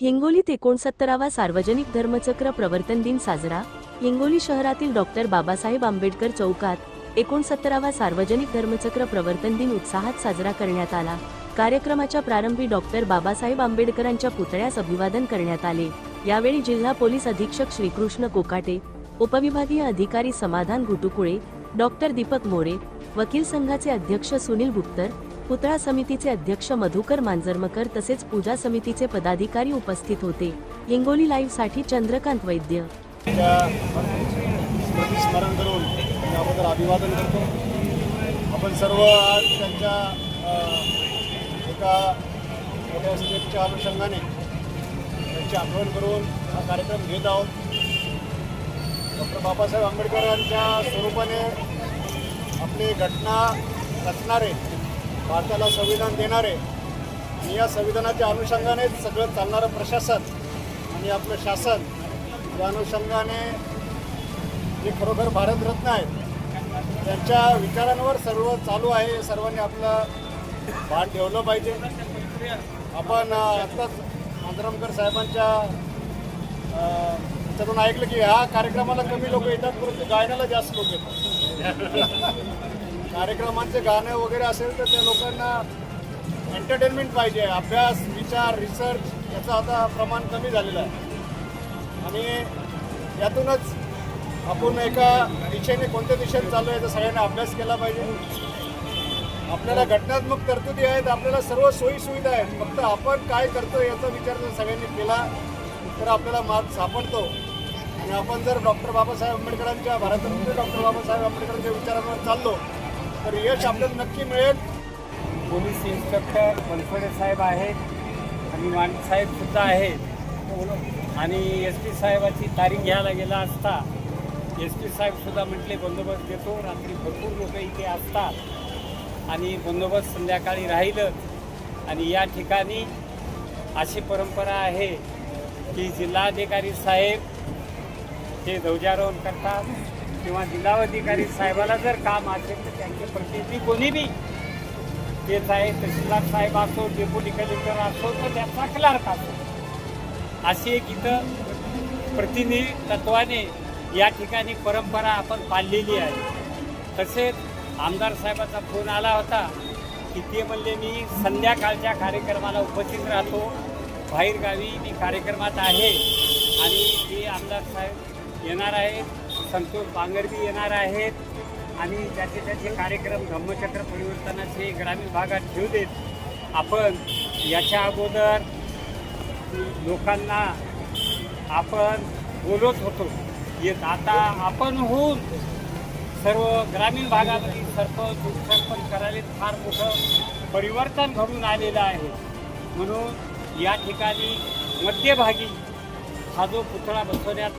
हिंगोलीत एकोणसत्तरावा सार्वजनिक धर्मचक्र प्रवर्तन दिन साजरा. हिंगोली शहरातील डॉक्टर बाबासाहेब आंबेडकर चौकात एकोणसत्तरावा सार्वजनिक धर्मचक्र प्रवर्तन दिन उत्साहात साजरा करण्यात आला. कार्यक्रमाच्या प्रारंभी डॉक्टर बाबासाहेब आंबेडकरांच्या पुतळ्यास अभिवादन करण्यात आले. यावेळी जिल्हा पोलीस अधीक्षक श्रीकृष्ण कोकाटे उपविभागीय अधिकारी समाधान घुटुकुळे डॉक्टर दीपक मोरे वकील संघाचे अध्यक्ष सुनील गुप्तर पुतळा समितीचे अध्यक्ष मधुकर मांजरमकर तसेच पूजा समितीचे पदाधिकारी उपस्थित होते. हिंगोली लाईव्हसाठी चंद्रकांत वैद्य. स्मरण करून अगोदर अभिवादन करतो. आपण सर्व आज त्यांच्या एका मोठ्या स्टेपच्या अनुषंगाने त्यांची आठवण करून हा कार्यक्रम घेत आहोत. डॉक्टर बाबासाहेब आंबेडकरांच्या स्वरूपाने आपली घटना रचणारे भारताला संविधान देणारे आणि या संविधानाच्या अनुषंगानेच सगळं चालणारं प्रशासन आणि आपलं शासन या अनुषंगाने जे खरोखर भारतरत्न आहेत त्यांच्या विचारांवर सर्व चालू आहे सर्वांनी आपलं भान ठेवलं पाहिजे. आपण आत्ताच आंध्रमकर साहेबांच्या त्यातून ऐकलं की ह्या कार्यक्रमाला कमी लोक येतात परंतु गायनाला जास्त लोक येतात. कार्यक्रमांचे गाणे वगैरे असेल तर त्या लोकांना एंटरटेनमेंट पाहिजे. अभ्यास विचार रिसर्च याचं आता प्रमाण कमी झालेलं आहे. आणि यातूनच आपण एका दिशेने कोणत्या दिशेने चाललो आहे याचा सगळ्यांना अभ्यास केला पाहिजे. आपल्याला घटनात्मक तरतुदी आहेत आपल्याला सर्व सोयी सुविधा आहेत. फक्त आपण काय करतो याचा विचार जर सगळ्यांनी केला तर आपल्याला मार्ग सापडतो. आणि आपण जर डॉक्टर बाबासाहेब आंबेडकरांच्या भारतरत्न डॉक्टर बाबासाहेब आंबेडकरांच्या विचारांवर चाललो तर यश आपल्याला नक्की मिळेल. पोलीस इन्स्पेक्टर बनसोडे साहेब आहेत आणि मानसाहेब सुद्धा आहेत. आणि एस पी साहेबाची तारीख घ्यायला गेला असता एस पी साहेब सुद्धा म्हटले बंदोबस्त देतो रात्री भरपूर लोक इथे असतात आणि बंदोबस्त संध्याकाळी राहीलच आणि या ठिकाणी अशी परंपरा आहे की जिल्हाधिकारी साहेब हे ध्वजारोहण करतात. किंवा जिल्हाधिकारी साहेबाला जर काम असेल तर त्यांचे प्रतिनिधी कोणी बी येत आहे तहसीलदार साहेब असो डेप्युटी कलेक्टर असो तर त्याचा क्लार्क असो. अशी एक इथं प्रतिनिधी तत्वाने या ठिकाणी परंपरा आपण पाळलेली आहे. तसेच आमदार साहेबाचा फोन आला होता की ते म्हणले मी संध्याकाळच्या कार्यक्रमाला उपस्थित राहतो. बाहेरगावी मी कार्यक्रमात आहे आणि ते आमदार साहेब येणार आहेत. संतोष बांगरबी येणार आहेत. आणि त्याचे त्याचे कार्यक्रम धम्मचक्र परिवर्तनाचे ग्रामीण भागात ठेवू देत आपण याच्या अगोदर लोकांना आपण बोलत होतो. येत आता आपण होऊन सर्व ग्रामीण भागामध्ये सरपंच उपसरपंच करायला फार मोठं परिवर्तन घडून आलेलं आहे. म्हणून या ठिकाणी मध्यभागी हा जो पुतळा बसवण्यात